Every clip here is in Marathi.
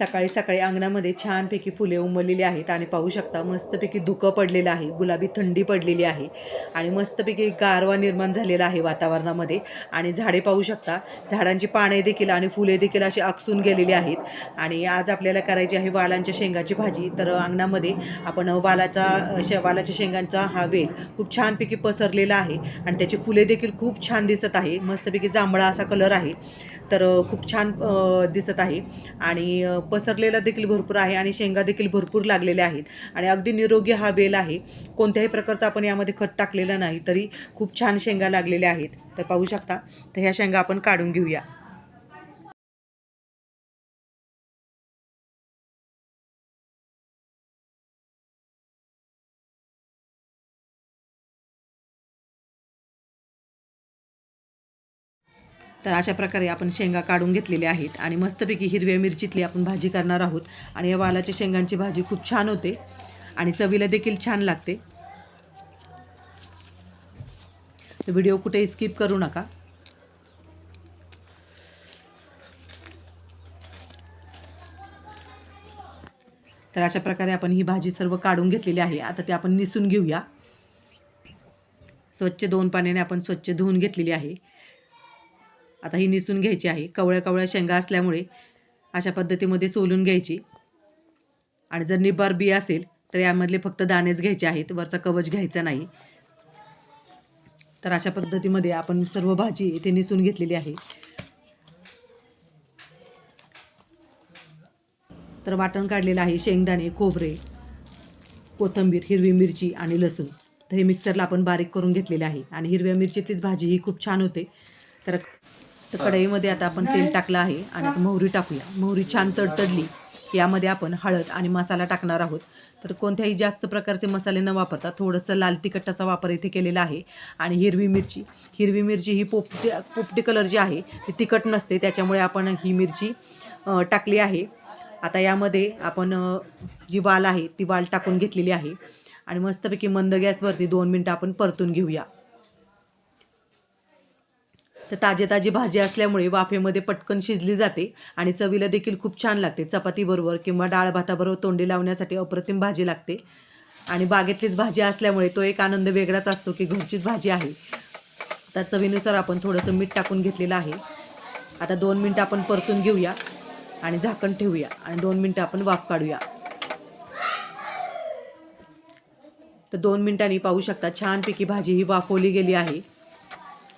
सकाळी सकाळी अंगणामध्ये छानपैकी फुले उमललेली आहेत आणि पाहू शकता मस्तपैकी धुकं पडलेलं आहे गुलाबी थंडी पडलेली आहे आणि मस्तपैकी गारवा निर्माण झालेला आहे वातावरणामध्ये आणि झाडे पाहू शकता झाडांची पाने देखील आणि फुले देखील अशी आकसून गेलेली आहेत आणि आज आपल्याला करायची आहे वालांच्या शेंगाची भाजी. तर अंगणामध्ये आपण वालाचा शे वालाच्या शेंगांचा हा वेल खूप छानपैकी पसरलेला आहे आणि त्याची फुले देखील खूप छान दिसत आहे. मस्तपैकी जांभळा असा कलर आहे. तर खूप छान दिसत आहे आणि पसरलेला देखील भरपूर आहे आणि शेंगा देखील भरपूर लागलेल्या आहेत. आणि अगदी निरोगी हा बेल आहे. कोणत्याही प्रकारचा आपण यामध्ये खत टाकलेलं नाही तरी खूप छान शेंगा लागलेल्या आहेत. तर पाहू शकता तर ह्या शेंगा आपण काढून घेऊया. तर अशा प्रकारे आपण शेंगा काढून घेतलेल्या आहेत आणि मस्तपैकी हिरव्या मिरचीतली आपण भाजी करणार आहोत. आणि या वालाच्या शेंगांची भाजी खूप छान होते आणि चवीला देखील छान लागते. तर व्हिडिओ कुठेही स्किप करू नका. तर अशा प्रकारे आपण ही भाजी सर्व काढून घेतलेली आहे. आता ते आपण निसून घेऊया. स्वच्छ दोन पाण्याने आपण स्वच्छ धुवून घेतलेली आहे. आता ही निसून घ्यायची आहे. कवळ्या कवळ्या शेंगा असल्यामुळे अशा पद्धतीमध्ये सोलून घ्यायची. आणि जर निबार बी असेल तर यामधले फक्त दाणेच घ्यायचे आहेत. वरचा कवच घ्यायचा नाही. तर अशा पद्धतीमध्ये आपण सर्व भाजी इथे निसून घेतलेली आहे. तर वाटण काढलेलं आहे शेंगदाणे खोबरे कोथिंबीर हिरवी मिरची आणि लसूण. तर हे मिक्सरला आपण बारीक करून घेतलेले आहे. आणि हिरव्या मिरचीतलीच भाजी ही खूप छान होते. तर तर कढईमध्ये आता आपण तेल टाकलं आहे आणि आता मोहरी टाकूया. मोहरी छान तडतडली. की यामध्ये आपण हळद आणि मसाला टाकणार आहोत. तर कोणत्याही जास्त प्रकारचे मसाले न वापरता थोडंसं लाल तिखटाचा वापर इथे केलेला आहे. आणि हिरवी मिरची. हिरवी मिरची ही पोपटी पोपटी कलर जी आहे ती तिखट नसते. त्याच्यामुळे आपण ही मिरची टाकली आहे. आता यामध्ये आपण जी वाल आहे ती वाल टाकून घेतलेली आहे. आणि मस्तपैकी मंद गॅसवरती दोन मिनटं आपण परतून घेऊया. तर ताजी ताजी भाजी असल्यामुळे वाफेमध्ये पटकन शिजली जाते आणि चवीला देखील खूप छान लागते. चपातीबरोबर किंवा डाळ भाताबरोबर तोंडी लावण्यासाठी अप्रतिम भाजी लागते. आणि बागेतलीच भाजी असल्यामुळे तो एक आनंद वेगळाच असतो की घरचीच भाजी आहे. तर चवीनुसार आपण थोडंसं मीठ टाकून घेतलेलं आहे. आता दोन मिनटं आपण परतून घेऊया आणि झाकण ठेवूया आणि दोन मिनटं आपण वाफ काढूया. तर दोन मिनटांनी पाहू शकता छानपैकी भाजी ही वाफवली गेली आहे.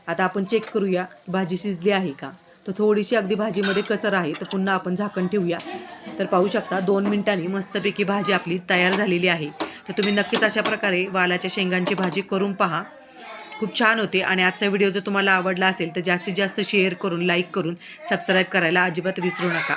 आता आपण चेक करूया भाजी शिजली आहे का? तर थोडीशी अगदी भाजीमध्ये कसर आहे तर पुन्हा आपण झाकण ठेवूया. तर पाहू शकता दोन मिनिटांनी मस्तपैकी भाजी आपली तयार झालेली आहे. तर तुम्ही नक्कीच अशा प्रकारे वालाच्या शेंगांची भाजी करून पहा. खूप छान होते आणि आजचा व्हिडिओ जर तुम्हाला आवडला असेल तर जास्तीत जास्त शेअर करून लाईक करून सबस्क्राईब करायला अजिबात विसरू नका.